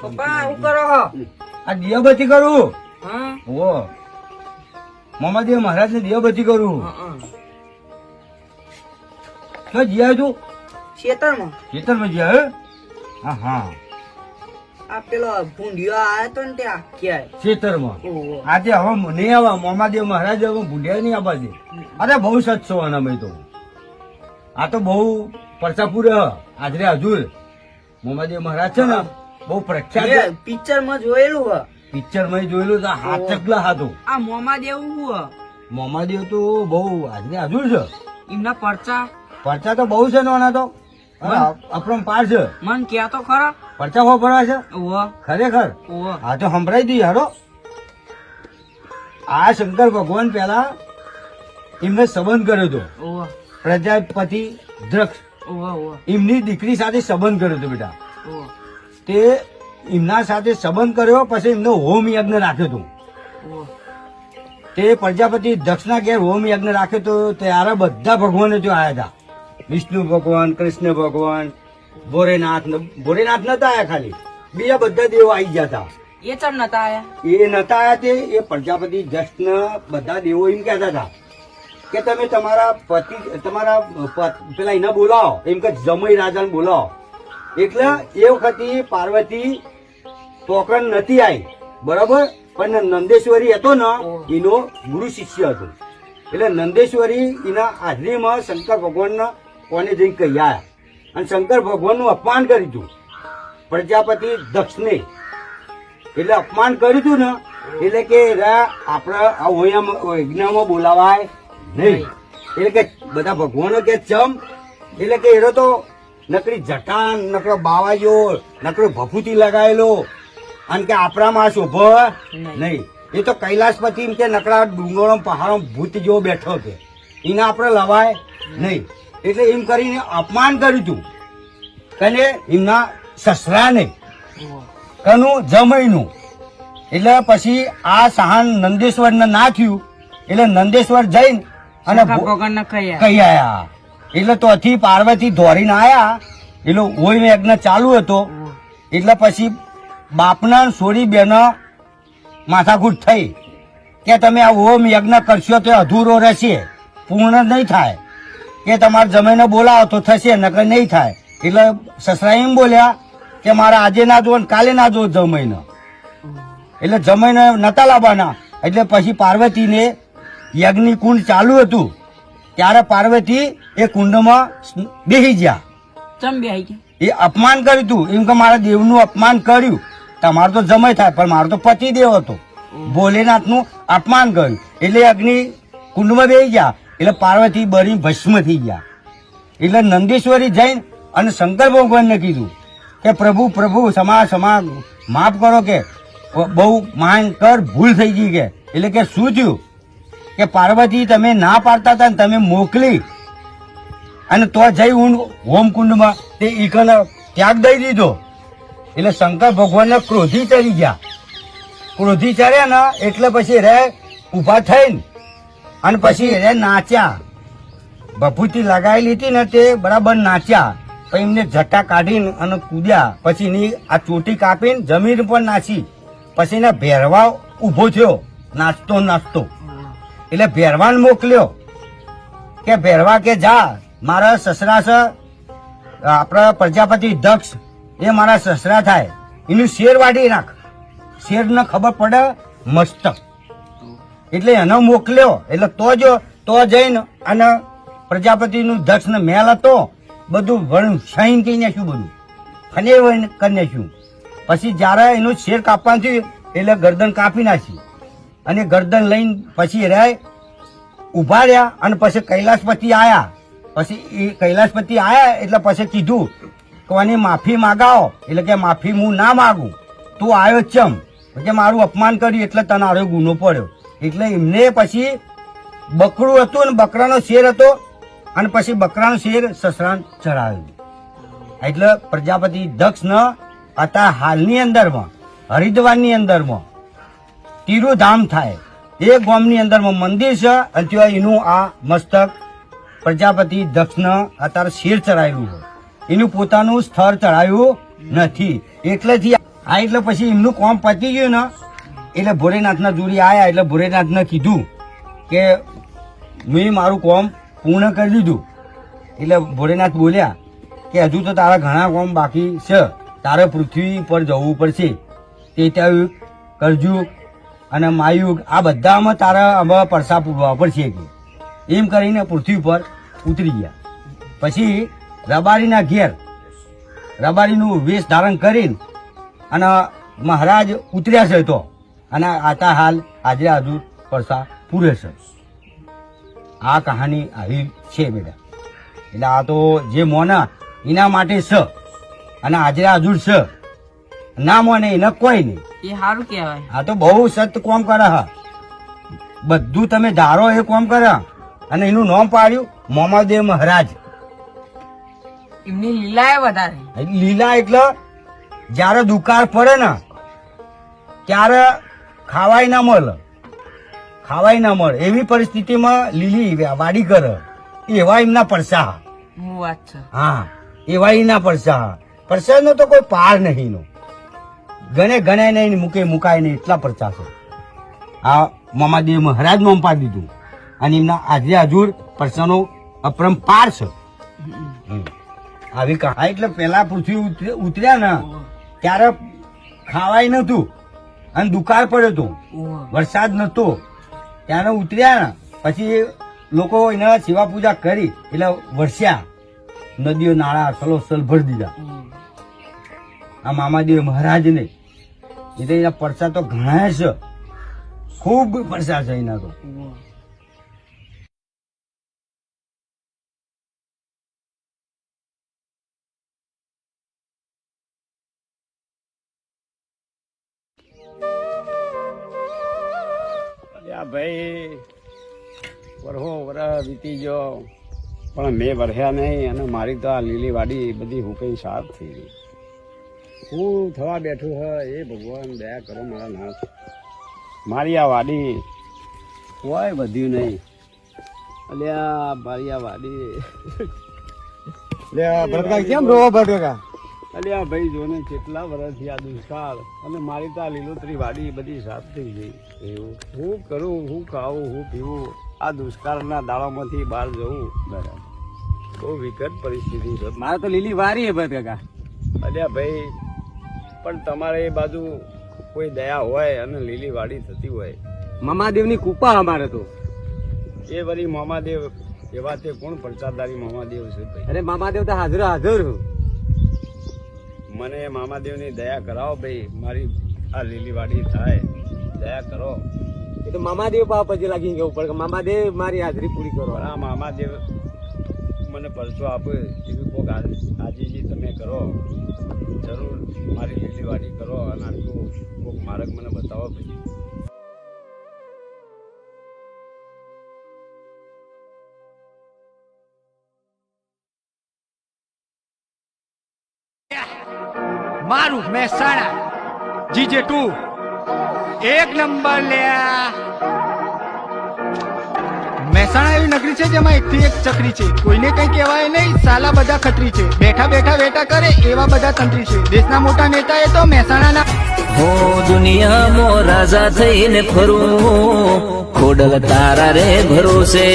પપ્પા શું કરો આ ઓ. મોમાદેવ મહારાજ ને દિયાબતી કરું? તો જીયા તું ખેતરમાં ખેતરમાં જીયા હા? હા આ પેલો ભૂંડિયો આવ્યો તો ને ત્યાં ક્યાંય. ખેતરમાં આજે હવે નહીં આવા. મોમાદેવ મહારાજ હવે ભૂંડ્યા નહીં આવવા દે અરે બહુ સત્સો તો. આ તો બહુ પરચાપુર હાજરે હજુર. મોમાદેવ મહારાજ છે ને બહુ પ્રખ્યાત પિક્ચર પિક્ચરમાં જોયેલું હ. પિક્ચરમાં જોયેલું તો હાથ ચકલા હાથો. આ મોમાદેવ હું મોમાદેવ તો બહુ આજે હજુર છે. એમના પરચા. પરચા તો બહુ છે નોના તો. અપરમ પાર છે. મન ક્યાં તો ખરા. પરચા હો ભરવા છે? ઓહો. ખરેખર? ઓહો. હા તો સંભળાઈ દઈએ હારો. આ શંકર ભગવાન પેલા એમને સંબંધ કર્યો હતો. પ્રજાપતિ દ્રક્ષ. એમની દીકરી સાથે સંબંધ કર્યો હતો બેટા. તે એમના સાથે સંબંધ કર્યો પછી એમનો હોમ યજ્ઞ રાખ્યો હતો. તે પ્રજાપતિ દક્ષના ઘેર હોમ યજ્ઞ રાખ્યો હતો ત્યારે બધા ભગવાનો ત્યાં આવ્યા હતા. વિષ્ણુ ભગવાન કૃષ્ણ ભગવાન ભોરેનાથ ભોરેનાથ નતા આવ્યા ખાલી. બીજા બધા દેવો આવી ગયા હતા. એ ચમ નતા આવ્યા? એ નતા આવ્યા તે એ પ્રજાપતિ જસ્ટના બધા દેવો એમ કહેતા હતા. કે તમે તમારા પતિ, તમારા પેલા એને બોલાવો. એમ કે જમઈ રાજાને બોલાવો. એટલે એ વખતે પાર્વતી પોકરણ નથી આવી બરાબર? પણ નંદેશ્વરી હતો ને, એનો ગુરુ શિષ્ય હતો. એટલે નંદેશ્વરી એના હાજરીમાં શંકર ભગવાનના કોને જઈને કહી આવ્યા અને શંકર ભગવાનનું અપમાન કર્યું હતું પ્રજાપતિ દક્ષને. એટલે અપમાન કર્યું હતું ને, એટલે કે આપણા આ ઓયામાં યજ્ઞમાં બોલાવાય. નહીં. એટલે કે બધા ભગવાનો કે ચમ એટલે કે એનો તો નકરી જટાન નકરો બાવાજો નકરો ભભૂતિ લગાવેલો અને કે આપણામાં શોભ નહીં. એ તો કૈલાસપતિ એમ કે નકરા ડુંગરો પહાડો ભૂત જેવો બેઠો છે. એને આપણે લવાય નહીં. એટલે એમ કરીને અપમાન કર્યું તું. કને? એમના સસરાને. નહીં કનું જમઈનું એટલે પછી આ સહાન નંદેશ્વરને ના થયું એટલે નંદેશ્વર જઈને અને કહી આયા. એટલે તો અથી પાર્વતી ધોરીને આયા. એટલે ઓય યજ્ઞ ચાલુ હતો. એટલે પછી બાપના સોરી બેન માથાકૂટ થઈ. કે તમે આ ઓમ યજ્ઞ કરશો તો અધૂરો રહેશે. પૂર્ણ નહીં થાય. કે તમારે જમીને બોલાવો તો થશે નકર નહીં થાય. એટલે સસરા એમ બોલ્યા કે મારે આજે ના જો કાલે ના જો જમીને. એટલે જમીને નતા લાવવાના. એટલે પછી પાર્વતીને યજ્ઞ કુંડ ચાલુ હતું. ત્યારે પાર્વતી એ કુંડમાં બેસી ગયા. ચમ એ અપમાન કર્યું હતું એમ કે મારા દેવનું અપમાન કર્યું. તમારો તો જમય થાય પણ મારો તો પતિ દેવ હતો ભોલેનાથનું અપમાન કર્યું. એટલે અગ્નિ કુંડમાં બેસી ગયા. એટલે પાર્વતી બળી ભસ્મ થઈ ગયા. એટલે નંદેશ્વરી જઈને અને શંકર ભગવાનને કીધું કે પ્રભુ પ્રભુ સમા સમા માફ કરો કે બહુ માન કર ભૂલ થઈ ગઈ કે. એટલે કે શું થયું? કે પાર્વતી તમે ના પાડતા હતા ને તમે મોકલી. અને તો જઈ હું હોમકુંડમાં તે ઈકને ત્યાગ દઈ દીધો. એટલે શંકર ભગવાનને ક્રોધી ચડી ગયા. ક્રોધી ચડ્યા ને એટલે પછી રે ઊભા થઈને અને પછી રે નાચ્યા. ભભૂતિ લગાવેલી હતી ને તે બરાબર નાચ્યા. પછી એમને જટા કાઢીને અને કૂદ્યા. પછી એની આ ચોટી કાપીને જમીન પર નાચી પછી એને ભેરવા ઊભો થયો. નાચતો નાચતો એટલે ભેરવાન મોકલ્યો. કે ભેરવા કે જા, મારા સસરા છે આપણા પ્રજાપતિ દક્ષ, એ મારા સસરા થાય. એનું શેર વાડી રાખ શેરને ખબર પડે મસ્તક એટલે એને મોકલ્યો. એટલે તો જો, તો જઈને અને પ્રજાપતિનું દક્ષને મેલ હતો. બધું વણ સહીન કહી નાખ્યું બધું. ખને કરી નાખ્યું. પછી જ્યારે એનું શેર કાપવાનું થયું એટલે ગરદન કાપી નાખી. અને ગરદન લઈને પછી રહે ઊભા રહ્યા અને પછી કૈલાસપતિ આયા. પછી એ કૈલાસપતિ આયા એટલે પછી કીધું કોની માફી માગાવો એટલે કે માફી હું ના માગું. તું આવ્યો ચમ. કે મારું અપમાન કર્યું એટલે તને આરો ગુનો પડ્યો. એટલે એમને પછી બકરું હતું અને બકરાનો શેર હતો. અને પછી બકરાનો શેર સસરાન ચડાવ્યું. એટલે પ્રજાપતિ દક્ષ ન હતા હાલની અંદરમાં, હરિદ્વારની અંદરમાં. તીરુધામ થાય. એ ગામની અંદરમાં મંદિર છે અને ત્યાં એનું આ મસ્તક પ્રજાપતિ દક્ષને અત્યારે શેર ચડાયેલું છે એનું પોતાનું સ્થળ ચડાયું નથી. એટલેથી આ એટલે પછી એમનું કોમ પતી ગયું ને, એટલે ભોરેનાથના જોડી આયા, એટલે ભોરેનાથને કીધું કે મેં મારું કોમ પૂર્ણ કરી દીધું. એટલે ભોરેનાથ બોલ્યા કે હજુ તો તારા ઘણા કોમ બાકી છે. તારે પૃથ્વી પર જવું પડશે. તેત્યાયુગ કરજુગ અને માયુગ આ બધામાં તારા હવે પરસા પૂરવા પડશે એમ કરીને પૃથ્વી પર ઉતરી ગયા. પછી રબારીના ઘેર રબારીનું વેશ ધારણ કરીને અને મહારાજ ઉતર્યા છે તો. અને આતા હાલ આજે હજુ પરસા પૂરે છે. આ કહાની આવી છે બેટા. એટલે આ તો જે મોના એના માટે છે અને હાજરા હજુર છે. ના મોને એને કોઈ નહીં. એ સારું કહેવાય. આ તો બહુ સત કોમ કરે હા. બધું તમે ધારો એ કોમ કરે. અને એનું નામ પાડ્યું મોમાદેવ મહારાજ. એમની લીલા એ વધારે. લીલા એટલે જ્યારે દુકાળ પડે ને ત્યારે ખાવાય ના મળે. ખાવાય ના મળે. એવી પરિસ્થિતિમાં લીલી વાડી કરે. એવા એમના પડસા હું. એવા એના પડસા પડસાનો તો કોઈ પાર નહીં નો ગણે ગણે નહીં મૂકે મુકાય નહીં એટલા પરચા છે. આ મામાદેવ મહારાજ નોમ પાડી દીધું. અને એમના આજે હજુર પરસાનો અપરંપાર છે. આવી કહા એટલે પેલા પૃથ્વી ઉતર્યા ને ત્યારે ખાવાય નતું અને દુકાળ પડ્યો હતો. વરસાદ નતો ત્યારે ઉતર્યા ને પછી લોકો એના સેવા પૂજા કરી એટલે વરસ્યા. નદીઓ નાળા સલોસલ ભરી દીધા. આ મામાદેવ મહારાજને એટલે એના પરસા તો ઘણા છે. ખૂબ પરસા છે એના તો. ભાઈ, વરહો વરહ વીતી ગયો. પણ મેં વરહ્યા નહીં અને મારી તો આ લીલી વાડી બધી હુકઈ સાફ થઈ ગઈ. હું થવા બેઠું હ એ ભગવાન દયા કરો મારા નાથ. મારી આ વાડી કોઈ વધ્યું નહીં. અલ્યા મારી આ વાડી કેમ રોવા ભટકા અલ્યા ભાઈ જોને કેટલા વર્ષથી આ દુષ્કાળ અને મારી તો આ લીલોતરી વાડી બધી સાફ થઈ ગઈ. એવું. હું કરું હું ખાવું હું પીવું આ દુષ્કાળના દાડામાંથી બહાર જવું. બરાબર. બહુ વિકટ પરિસ્થિતિ છે. મારે તો લીલી વારી હે ભટ અલ્યા ભાઈ પણ તમારે એ બાજુ કોઈ દયા હોય અને લીલી વાડી થતી હોય. મામાદેવની કૃપા અમારે તો. એ વળી મોમાદેવ એવા તે કોણ પ્રચારદારી મોમાદેવ છે ભાઈ? અરે મામાદેવ તો હાજર હાજર મને મામાદેવની દયા કરાવો ભાઈ મારી આ લીલી વાડી થાય. દયા કરો. એ તો મામાદેવ પા પછી લાગી ગયું પણ મામાદેવ મારી હાજરી પૂરી કરો. આ મામાદેવ મને પરસો આપે એવી કોક આજીજી તમે કરો. જરૂર મારી લીલી વાડી કરો અને આટલું કોઈક માર્ગ મને બતાવો ભાઈ મારું મહેસાણા. GJ two. એક નંબર લ્યા. મહેસાણા એવી નગરી છે જેમાં એકથી એક ચકરી છે. કોઈને કઈ કહેવાય નહીં, સાલા બધા ખતરી છે. બેઠા બેઠા બેઠા કરે એવા બધા તંત્રી છે. દેશના મોટા નેતા એ તો મહેસાણાના હો દુનિયામાં રાજા થઈને ફરું. ખોડલ તારા રે ભરોસે.